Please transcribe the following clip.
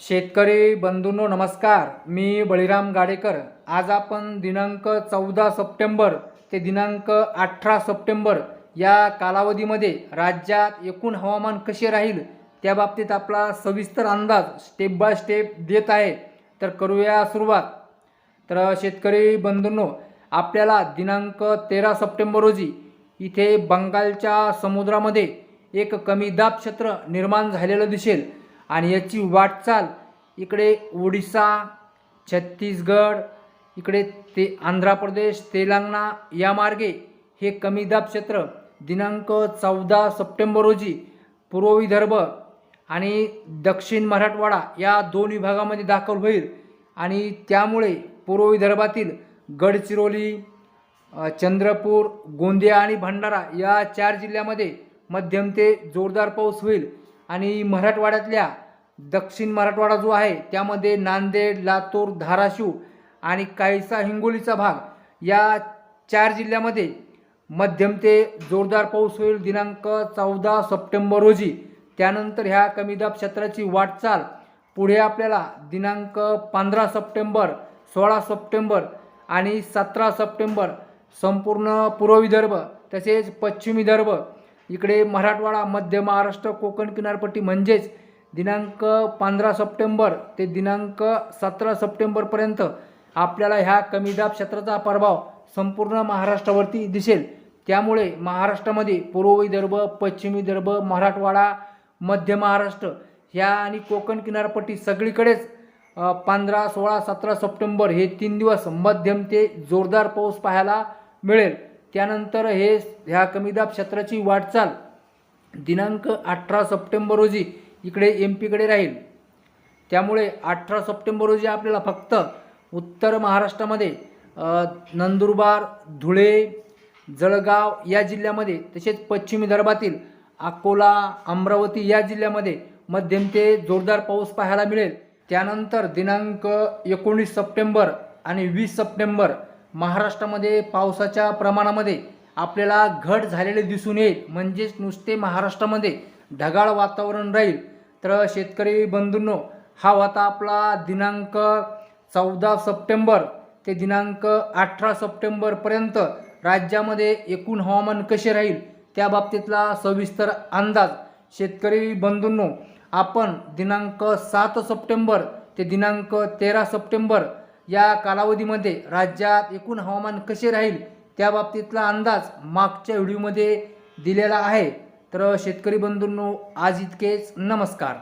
शेतकरी बंधूंनो नमस्कार. मी बळीराम गाडेकर. आज आपण दिनांक चौदा सप्टेंबर ते दिनांक अठरा सप्टेंबर या कालावधीमध्ये राज्यात एकूण हवामान कसे राहील त्या बाबतीत आपला सविस्तर अंदाज स्टेप बाय स्टेप देत आहे. तर करूया सुरुवात. तर शेतकरी बंधूंनो आपल्याला दिनांक तेरा सप्टेंबर रोजी इथे बंगालच्या समुद्रामध्ये एक कमी दाब क्षेत्र निर्माण झालेलं दिसेल. आणि याची वाटचाल इकडे ओडिसा छत्तीसगड इकडे ते आंध्र प्रदेश तेलंगणा या मार्गे हे कमी दाब क्षेत्र दिनांक चौदा सप्टेंबर रोजी पूर्व विदर्भ आणि दक्षिण मराठवाडा या दोन विभागामध्ये दाखल होईल. आणि त्यामुळे पूर्व विदर्भातील गडचिरोली चंद्रपूर गोंदिया आणि भंडारा या चार जिल्ह्यामध्ये मध्यम ते जोरदार पाऊस होईल. आणि मराठवाड्यातल्या दक्षिण मराठवाडा जो आहे त्यामध्ये नांदेड लातूर धाराशिव आणि काहीसा हिंगोलीचा भाग या चार जिल्ह्यामध्ये मध्यम ते जोरदार पाऊस होईल. दिनांक चौदा सप्टेंबर रोजी. त्यानंतर ह्या कमी दाब क्षेत्राची वाटचाल पुढे आपल्याला दिनांक पंधरा सप्टेंबर सोळा सप्टेंबर आणि सतरा सप्टेंबर संपूर्ण पूर्व विदर्भ तसेच पश्चिम विदर्भ इकडे मराठवाडा मध्य महाराष्ट्र कोकण किनारपट्टी म्हणजेच दिनांक पंधरा सप्टेंबर ते दिनांक सतरा सप्टेंबरपर्यंत आपल्याला ह्या कमी दाब क्षेत्राचा प्रभाव संपूर्ण महाराष्ट्रावरती दिसेल. त्यामुळे महाराष्ट्रामध्ये पूर्व विदर्भ पश्चिम विदर्भ मराठवाडा मध्य महाराष्ट्र ह्या आणि कोकण किनारपट्टी सगळीकडेच पंधरा सोळा सतरा सप्टेंबर हे तीन दिवस मध्यम ते जोरदार पाऊस पाहायला मिळेल. त्यानंतर हे ह्या कमीदाब क्षेत्राची वाटचाल दिनांक अठरा सप्टेंबर रोजी इकडे एम पीकडे राहील. त्यामुळे अठरा सप्टेंबर रोजी आपल्याला फक्त उत्तर महाराष्ट्रामध्ये नंदुरबार धुळे जळगाव या जिल्ह्यामध्ये तसेच पश्चिम विदर्भातील अकोला अमरावती या जिल्ह्यामध्ये मध्यम ते जोरदार पाऊस पाहायला मिळेल. त्यानंतर दिनांक एकोणीस सप्टेंबर आणि वीस सप्टेंबर महाराष्ट्रामध्ये पावसाच्या प्रमाणामध्ये आपल्याला घट झालेले दिसून येईल. म्हणजेच नुसते महाराष्ट्रामध्ये ढगाळ वातावरण राहील. तर शेतकरी बंधूंनो हा होता आपला दिनांक चौदा सप्टेंबर ते दिनांक अठरा सप्टेंबरपर्यंत राज्यामध्ये एकूण हवामान कसे राहील त्या बाबतीतला सविस्तर अंदाज शेतकरी बंधूंनो आपण दिनांक सात सप्टेंबर ते दिनांक तेरा सप्टेंबर या कालावधीमध्ये राज्यात एकूण हवामान कसे राहील त्या बाबतीतला अंदाज मागच्या व्हिडिओमध्ये दिलेला आहे. तर शेतकरी बंधूंनो आज इतकेच. नमस्कार.